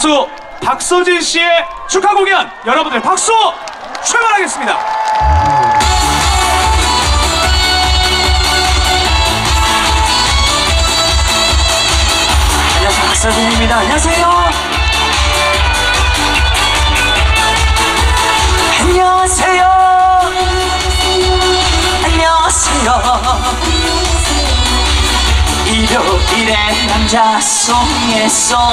가수 박서진 씨의 축하 공연. 여러분들 박수 출발하겠습니다. 안녕하세요 박서진입니다. 안녕하세요. 안녕하세요. 안녕하세요. 일요일에 남자 송에서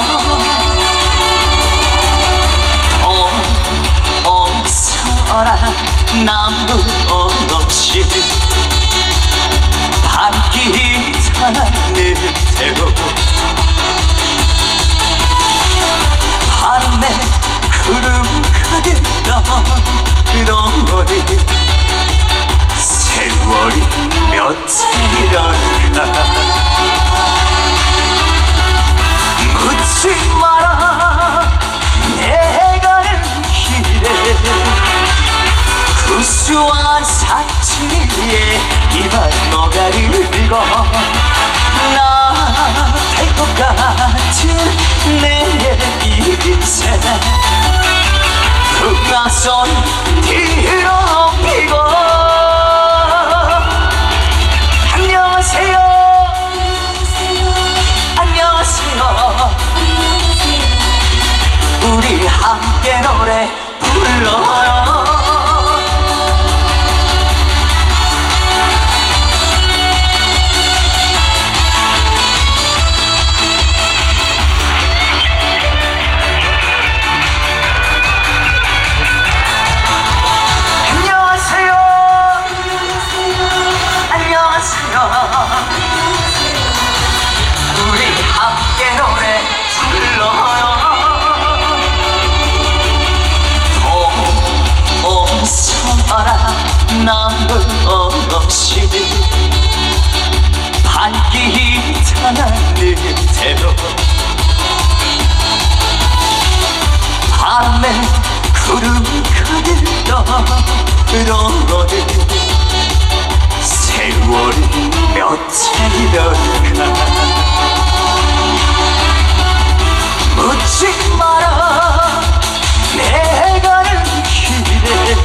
옹옹서라 나무 어치 밤길 타는 대로 바람에 구름 가득던 그동안이 세월이 며칠이랄까 묻지 마라 구수한 사치 위에 이만 너가를 들고 나될것 같은 내 인생 풍악선 뒤로 피고. 안녕하세요. 안녕하세요. 우리 함께 노래 불러요. 그런거들 세월이 며칠이던가 묻지 마라. 내 가는 길에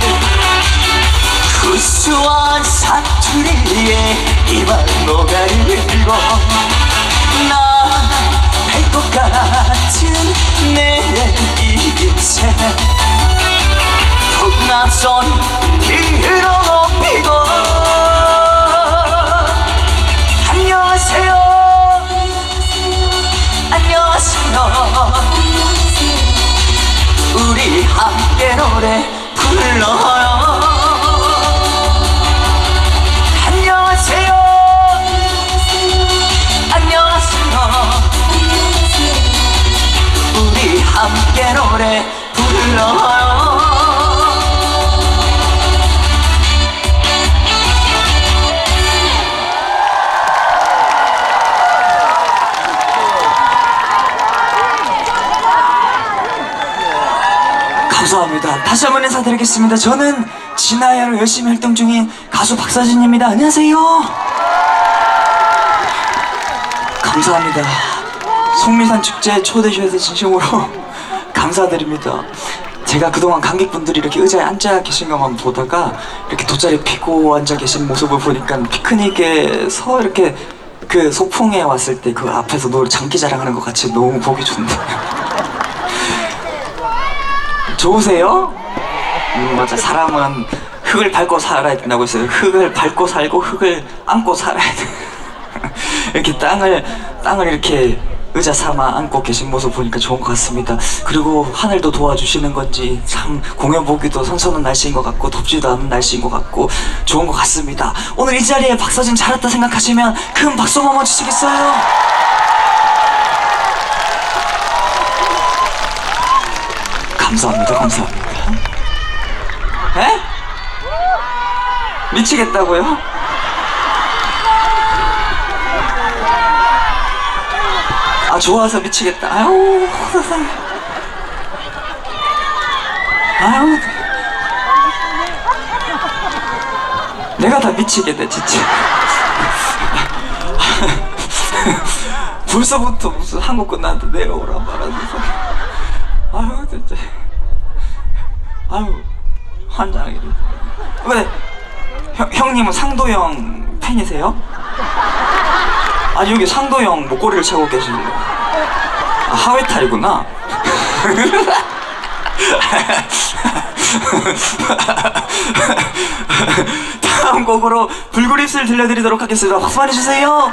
구수한 사투리에 이만 들고 나될것 같은 내 인생 북남선 길로 높이고 안녕하세요. 안녕하세요. 우리 함께 노래 불러요 다. 다시 한번 인사드리겠습니다. 저는 진아야로 열심히 활동 중인 가수 박사진입니다. 안녕하세요. 감사합니다. 속리산 축제 초대해 주셔서 진심으로 감사드립니다. 제가 그동안 관객분들이 이렇게 의자에 앉아 계신 것만 보다가 이렇게 돗자리 피고 앉아 계신 모습을 보니까 피크닉에서 이렇게 그 소풍에 왔을 때 그 앞에서 노래 장기 자랑하는 것 같이 너무 보기 좋네요. 좋으세요? 음, 맞아. 사람은 흙을 밟고 살아야 된다고 했어요. 흙을 밟고 살고 흙을 안고 살아야 돼. 이렇게 땅을 땅을 이렇게 의자 삼아 안고 계신 모습 보니까 좋은 것 같습니다. 그리고 하늘도 도와주시는 건지 참 공연 보기도 선선한 날씨인 것 같고 덥지도 않은 날씨인 것 같고 좋은 것 같습니다. 오늘 이 자리에 박서진 잘했다 생각하시면 큰 박수 한번 주시겠어요? 감사합니다. 감사합니다. 에? 미치겠다고요? 아 좋아서 미치겠다. 아유 아유 내가 다 미치게 돼 진짜. 벌써부터 무슨 한국군 나한테 내려오라 말하면서 아유 진짜 아유 환장이. 왜 형, 형님은 상도형 팬이세요? 아니 여기 상도형 목걸이를 차고 계시는데 아, 하회탈이구나. 다음 곡으로 불구립술 들려드리도록 하겠습니다. 박수 많이 주세요.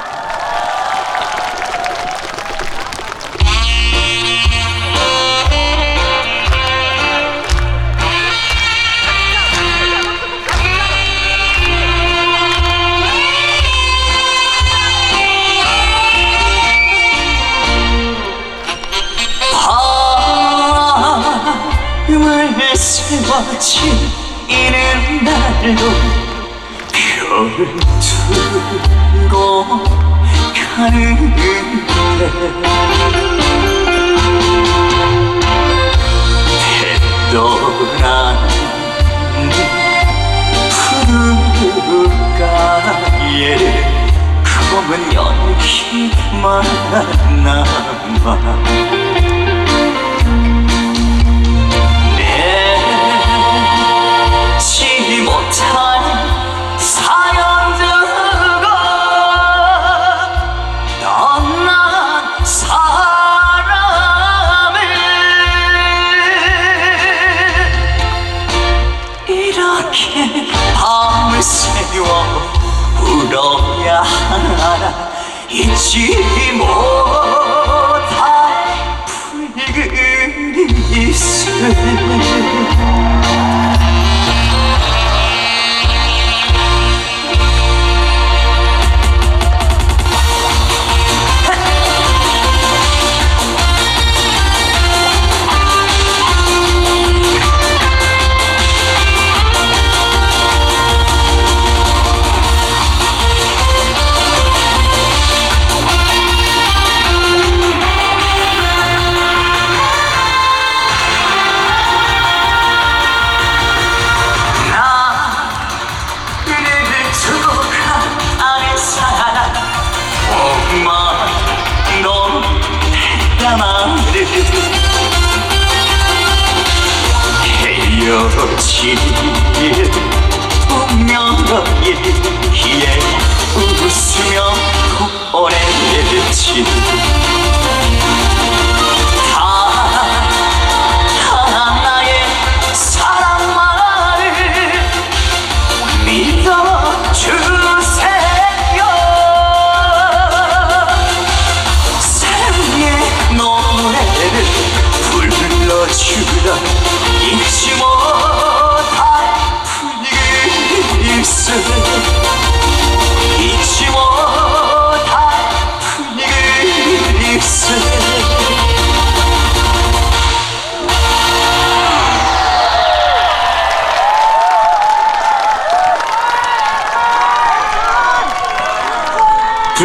세워지는 날로 별을 두고 가는데 배떠난 푸르가에 검은 연기만 남아 하나 잊지 못할 이슬 나 헤어질 운명이기에 웃으며 보내지 다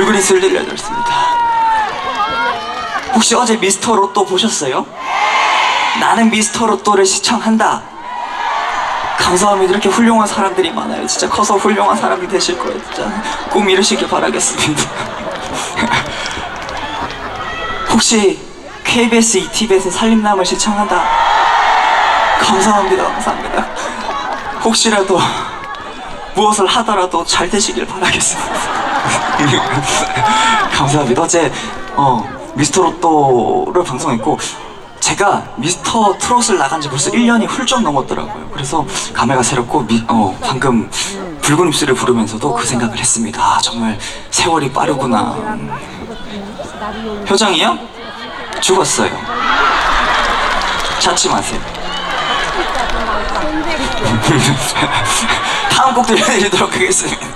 붉은 이슬 들려드렸습니다. 혹시 어제 미스터 로또 보셨어요? 나는 미스터 로또를 시청한다. 감사합니다. 이렇게 훌륭한 사람들이 많아요. 진짜 커서 훌륭한 사람이 되실 거예요. 진짜 꿈 이루시길 바라겠습니다. 혹시 KBS ETV에서 살림남을 시청한다. 감사합니다. 감사합니다. 혹시라도 무엇을 하더라도 잘 되시길 바라겠습니다. 감사합니다. 어제 어, 미스터 로또를 방송했고 제가 미스터 트롯을 나간 지 벌써 1년이 훌쩍 넘었더라고요. 그래서 감회가 새롭고 미- 어, 방금 붉은 입술을 부르면서도 그 생각을 했습니다. 아, 정말 세월이 빠르구나. 표정이요? 죽었어요. 찾지 마세요. 다음 곡 들려드리도록 하겠습니다.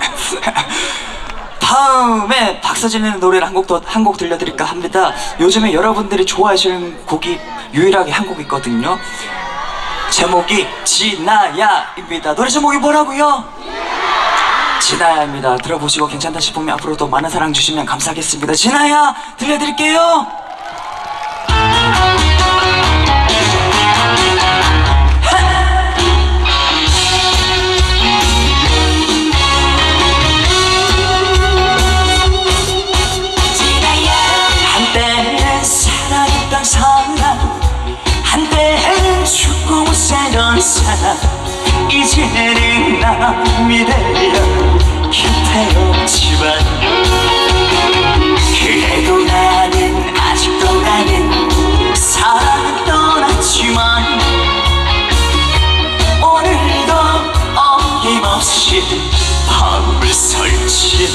다음에 박서진의 노래를 한 곡 더 한 곡 들려드릴까 합니다. 요즘에 여러분들이 좋아하시는 곡이 유일하게 한 곡 있거든요. 제목이 지나야입니다. 노래 제목이 뭐라고요? 지나야입니다. 들어보시고 괜찮다 싶으면 앞으로도 많은 사랑 주시면 감사하겠습니다. 지나야 들려드릴게요. 이제는 남이 되어 곁에 없지만 그래도 나는 아직도 나는 사랑은 떠났지만 오늘도 어김없이 밤을 설치해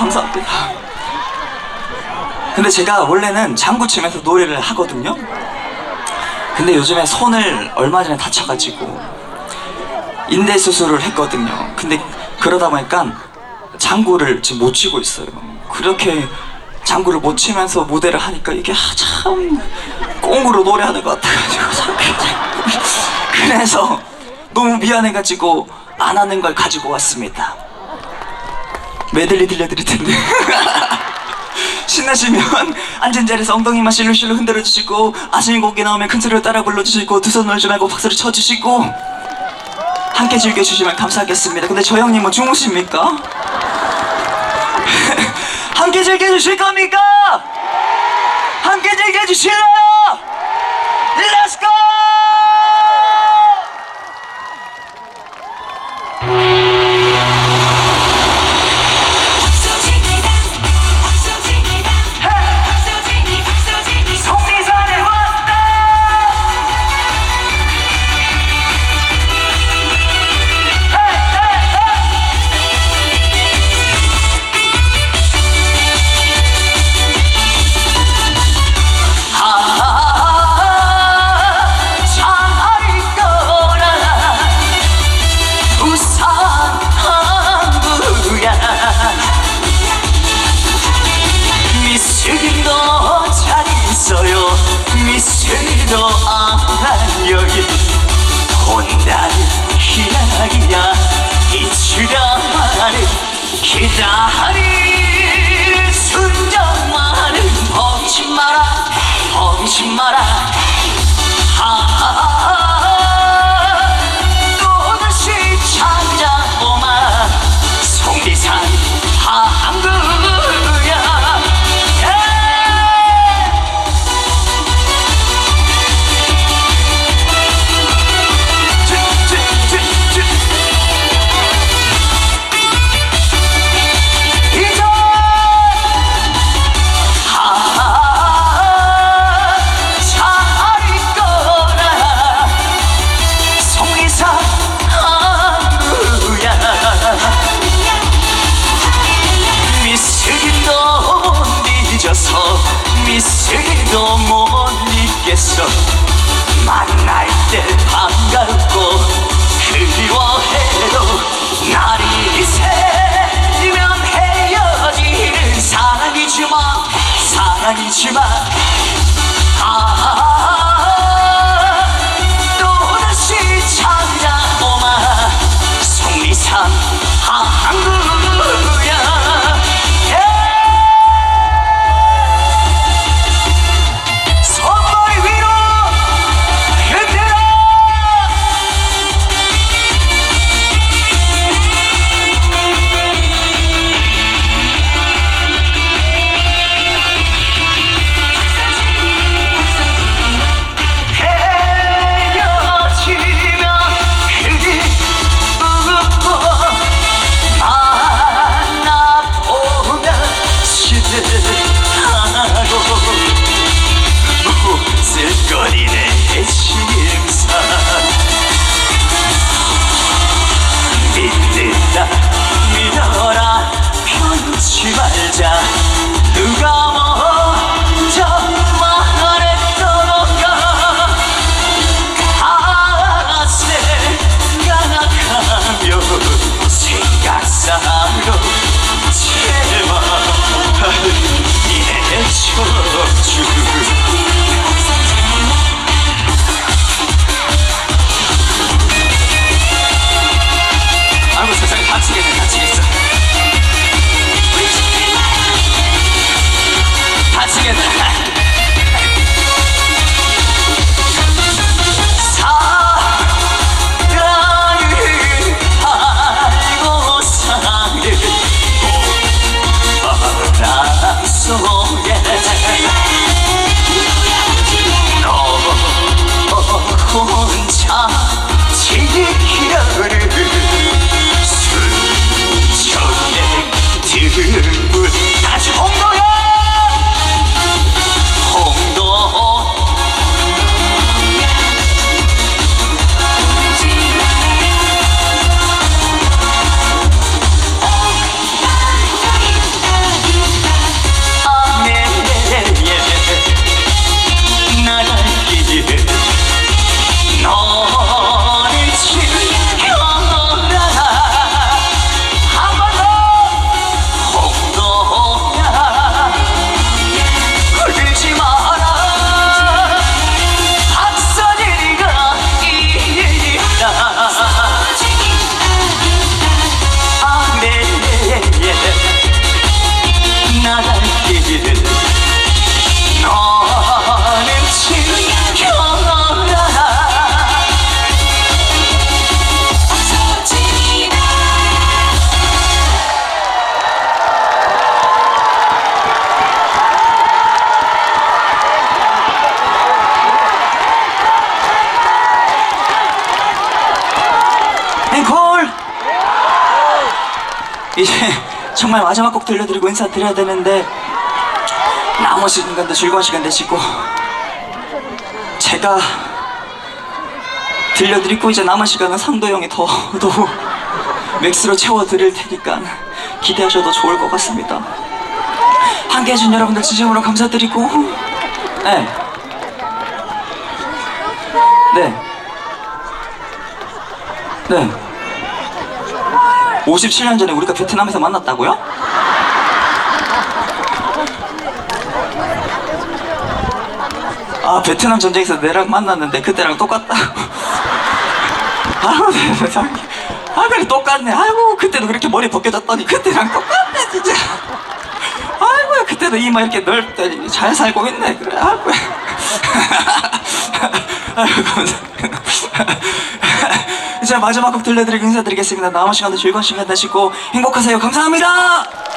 감사합니다. 근데 제가 원래는 장구 치면서 노래를 하거든요. 근데 요즘에 손을 얼마 전에 다쳐가지고 인대 수술을 했거든요. 근데 그러다 보니까 장구를 지금 못 치고 있어요. 그렇게 장구를 못 치면서 무대를 하니까 이게 아, 참 꽁으로 노래하는 것 같아가지고 그래서 너무 미안해가지고 안 하는 걸 가지고 왔습니다. 메들리 들려드릴 텐데. 신나시면 앉은 자리에서 엉덩이만 실룩실룩 흔들어 주시고 아시는 곡이 나오면 큰 소리로 따라 불러 주시고 두 손 놀지 말고 박수를 쳐 주시고 함께 즐겨 주시면 감사하겠습니다. 근데 저 형님은 주무십니까? 함께 즐겨 주실 겁니까? 함께 즐겨 주실래요? 이제 정말 마지막 곡 들려드리고 인사드려야 되는데 나머지 시간도 즐거운 시간 되시고 제가 들려드리고 이제 남은 시간은 상도 형이 더더 맥스로 채워드릴 테니까 기대하셔도 좋을 것 같습니다 함께 해준 여러분들 진심으로 감사드리고 네. 네. 네. 57년 전에 우리가 베트남에서 만났다고요? 아 베트남 전쟁에서 내랑 만났는데 그때랑 똑같다. 아우 세상에. 하늘이 똑같네. 아이고 그때도 그렇게 머리 벗겨졌더니 그때랑 똑같네 진짜. 아이고 그때도 이마 이렇게 넓더니 잘 살고 있네 그래. 아이고 아이고 제가 마지막 곡 들려드리고 인사드리겠습니다. 남은 시간도 즐거운 시간 되시고 행복하세요. 감사합니다.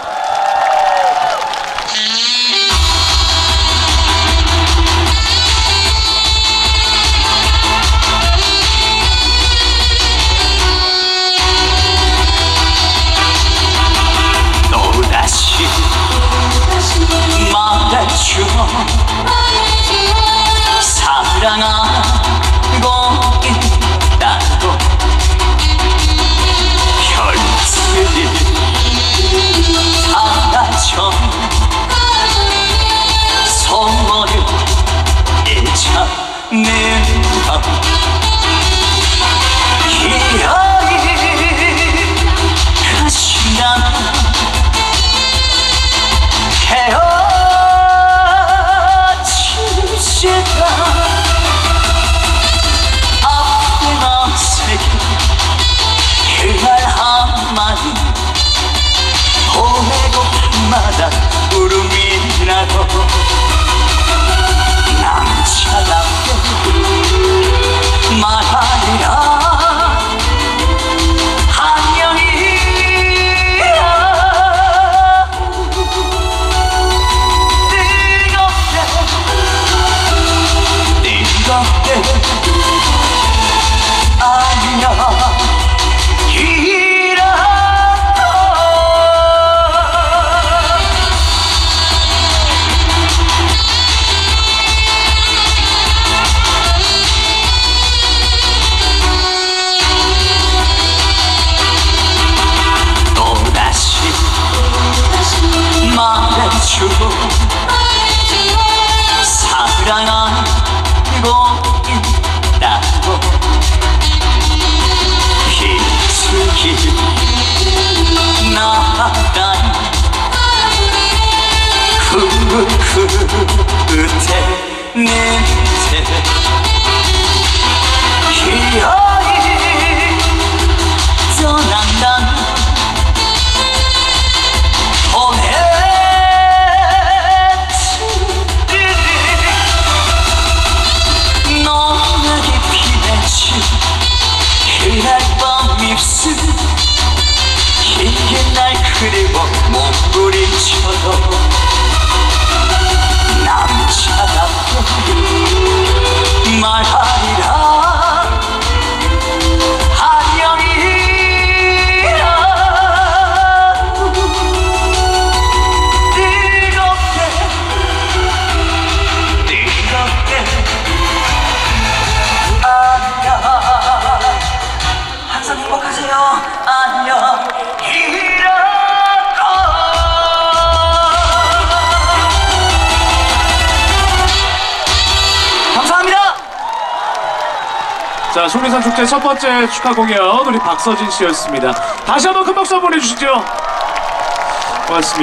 Magnetic 자, 소리산 축제 첫 번째 축하 공연 우리 박서진 씨였습니다. 다시 한번 큰 박수 한번 보내주시죠. 고맙습니다.